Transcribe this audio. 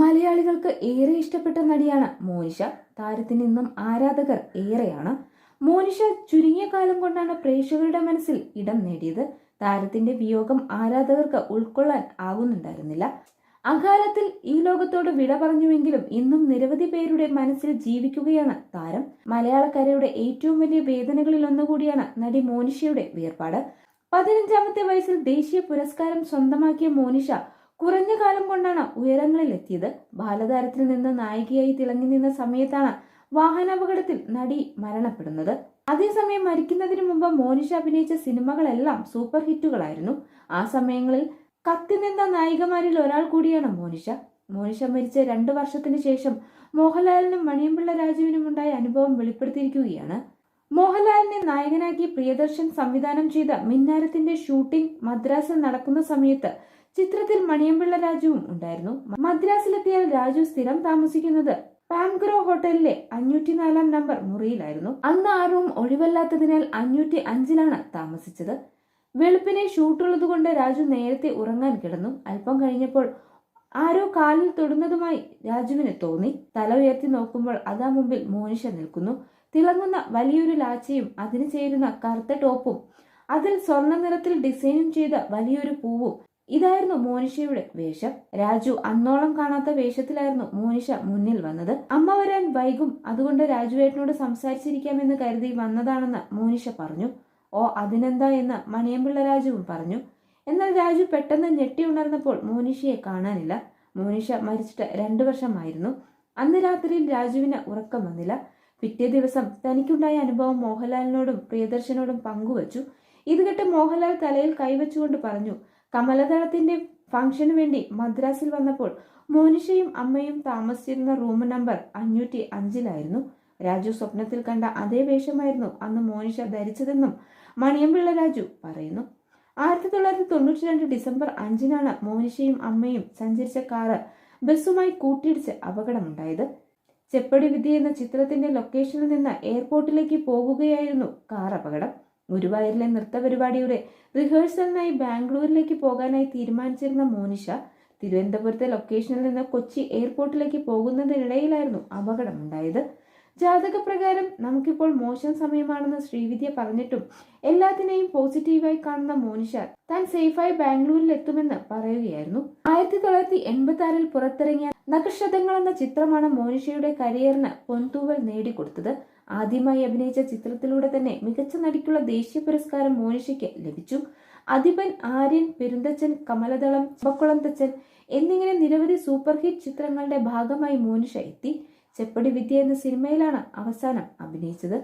മലയാളികൾക്ക് ഏറെ ഇഷ്ടപ്പെട്ട നടിയാണ് മോനിഷ. താരത്തിന് നിന്നും ആരാധകർ ഏറെയാണ്. മോനിഷ ചുരുങ്ങിയ കാലം കൊണ്ടാണ് പ്രേക്ഷകരുടെ മനസ്സിൽ ഇടം നേടിയത്. താരത്തിന്റെ വിയോഗം ആരാധകർക്ക് ഉൾക്കൊള്ളാൻ ആകുന്നുണ്ടായിരുന്നില്ല. അകാലത്തിൽ ഈ ലോകത്തോട് വിട പറഞ്ഞുവെങ്കിലും ഇന്നും നിരവധി പേരുടെ മനസ്സിൽ ജീവിക്കുകയാണ് താരം. മലയാളക്കരയുടെ ഏറ്റവും വലിയ വേദനകളിൽ ഒന്നുകൂടിയാണ് നടി മോനിഷയുടെ വേർപാട്. പതിനഞ്ചാമത്തെ വയസ്സിൽ ദേശീയ പുരസ്കാരം സ്വന്തമാക്കിയ മോനിഷ കുറഞ്ഞ കാലം കൊണ്ടാണ് ഉയരങ്ങളിൽ എത്തിയത് ബാലതാരത്തിൽ നിന്ന് നായികയായി തിളങ്ങി നിന്ന സമയത്താണ് വാഹനാപകടത്തിൽ നടി മരണപ്പെടുന്നത്. അതേസമയം മരിക്കുന്നതിന് മുമ്പ് മോനിഷ അഭിനയിച്ച സിനിമകളെല്ലാം സൂപ്പർ ഹിറ്റുകളായിരുന്നു. ആ സമയങ്ങളിൽ കത്തി നിന്ന നായികമാരിൽ ഒരാൾ കൂടിയാണ് മോനിഷ. മോനിഷ മരിച്ച രണ്ടു വർഷത്തിന് ശേഷം മോഹൻലാലിനും മണിയമ്പിള്ള രാജുവിനും ഉണ്ടായ അനുഭവം വെളിപ്പെടുത്തിയിരിക്കുകയാണ്. മോഹൻലാലിനെ നായകനാക്കി പ്രിയദർശൻ സംവിധാനം ചെയ്ത മിന്നാരത്തിന്റെ ഷൂട്ടിംഗ് മദ്രാസിൽ നടക്കുന്ന സമയത്ത് ചിത്രത്തിൽ മണിയമ്പിള്ള രാജുവും ഉണ്ടായിരുന്നു. മദ്രാസിലെത്തിയാൽ രാജു സ്ഥിരം താമസിക്കുന്നത് പാംഗ്രോ ഹോട്ടലിലെ അഞ്ഞൂറ്റിനാലാം നമ്പർ മുറിയിലായിരുന്നു. അന്ന് ആറും ഒഴിവല്ലാത്തതിനാൽ അഞ്ഞൂറ്റി അഞ്ചിലാണ് താമസിച്ചത്. വെളുപ്പിനെ ഷൂട്ടുള്ളതുകൊണ്ട് രാജു നേരത്തെ ഉറങ്ങാൻ കിടന്നു. അല്പം കഴിഞ്ഞപ്പോൾ ആരോ കാലിൽ തൊടുന്നതുമായി രാജുവിന് തോന്നി. തല ഉയർത്തി നോക്കുമ്പോൾ അതാ മുമ്പിൽ മോനിഷ നിൽക്കുന്നു. തിളങ്ങുന്ന വലിയൊരു ലാച്ചയും അതിന് ചേരുന്ന കറുത്ത ടോപ്പും അതിൽ സ്വർണ നിറത്തിൽ ഡിസൈനും ചെയ്ത വലിയൊരു പൂവും. ഇതായിരുന്നു മോനിഷയുടെ വേഷം. രാജു അന്നോളം കാണാത്ത വേഷത്തിലായിരുന്നു മോനിഷ മുന്നിൽ വന്നത്. അമ്മ വരാൻ വൈകും. അതുകൊണ്ട് രാജുവേട്ടനോട് സംസാരിച്ചിരിക്കാമെന്ന് കരുതി വന്നതാണെന്ന് മോനിഷ പറഞ്ഞു. ഓ അതിനെന്താ? എന്ന് മണിയമ്പിള്ള രാജുവും പറഞ്ഞു. എന്നാൽ രാജു പെട്ടെന്ന് ഞെട്ടി ഉണർന്നപ്പോൾ മോനിഷയെ കാണാനില്ല. മോനിഷ മരിച്ചിട്ട് രണ്ടു വർഷമായിരുന്നു. അന്ന് രാത്രിയിൽ രാജുവിന് ഉറക്കം വന്നില്ല. പിറ്റേ ദിവസം തനിക്കുണ്ടായ അനുഭവം മോഹൻലാലിനോടും പ്രിയദർശനോടും പങ്കുവച്ചു. ഇത് കേട്ട് മോഹൻലാൽ തലയിൽ കൈവച്ചുകൊണ്ട് പറഞ്ഞു കമലദളത്തിന്റെ ഫംഗ്ഷന് വേണ്ടി മദ്രാസിൽ വന്നപ്പോൾ മോനിഷയും അമ്മയും താമസിച്ചിരുന്ന റൂം നമ്പർ അഞ്ഞൂറ്റി അഞ്ചിലായിരുന്നു. രാജു സ്വപ്നത്തിൽ കണ്ട അതേ വേഷമായിരുന്നു അന്ന് മോനിഷ ധരിച്ചതെന്നും മണിയമ്പിള്ള രാജു പറയുന്നു. ആയിരത്തി തൊള്ളായിരത്തി തൊണ്ണൂറ്റി രണ്ട് ഡിസംബർ അഞ്ചിനാണ് മോനിഷയും അമ്മയും സഞ്ചരിച്ച കാറ് ബസ്സുമായി കൂട്ടിയിടിച്ച് അപകടമുണ്ടായത്. ചെപ്പടി വിദ്യ എന്ന ചിത്രത്തിന്റെ ലൊക്കേഷനിൽ നിന്ന് എയർപോർട്ടിലേക്ക് പോകുകയായിരുന്നു. കാർ അപകടം. ഗുരുവായൂരിലെ നൃത്തപരിപാടിയുടെ റിഹേഴ്സലിനായി ബാംഗ്ലൂരിലേക്ക് പോകാനായി തീരുമാനിച്ചിരുന്ന മോനിഷ തിരുവനന്തപുരത്തെ ലൊക്കേഷനിൽ നിന്ന് കൊച്ചി എയർപോർട്ടിലേക്ക് പോകുന്നതിനിടയിലായിരുന്നു അപകടമുണ്ടായത്. ജാതകപ്രകാരം നമുക്കിപ്പോൾ മോശം സമയമാണെന്ന് ശ്രീവിദ്യ പറഞ്ഞിട്ടും എല്ലാത്തിനെയും പോസിറ്റീവായി കാണുന്ന മോനിഷ താൻ സേഫായി ബാംഗ്ലൂരിൽ എത്തുമെന്ന് പറയുകയായിരുന്നു. ആയിരത്തി തൊള്ളായിരത്തി എൺപത്തി ആറിൽ പുറത്തിറങ്ങിയ നക്ഷതങ്ങൾ എന്ന ചിത്രമാണ് മോനിഷയുടെ കരിയറിന് പൊൻതൂവൽ നേടിക്കൊടുത്തത്. ആദ്യമായി അഭിനയിച്ച ചിത്രത്തിലൂടെ തന്നെ മികച്ച നടിക്കുള്ള ദേശീയ പുരസ്കാരം മോനിഷയ്ക്ക് ലഭിച്ചു. അധിപൻ ആര്യൻ പെരുന്തച്ചൻ കമലദളം ചമ്പക്കുളം തച്ചൻ എന്നിങ്ങനെ നിരവധി സൂപ്പർ ഹിറ്റ് ചിത്രങ്ങളുടെ ഭാഗമായി മോനിഷ എത്തി. ചെപ്പടി വിദ്യ എന്ന സിനിമയിലാണ് അവസാനം അഭിനയിച്ചത്.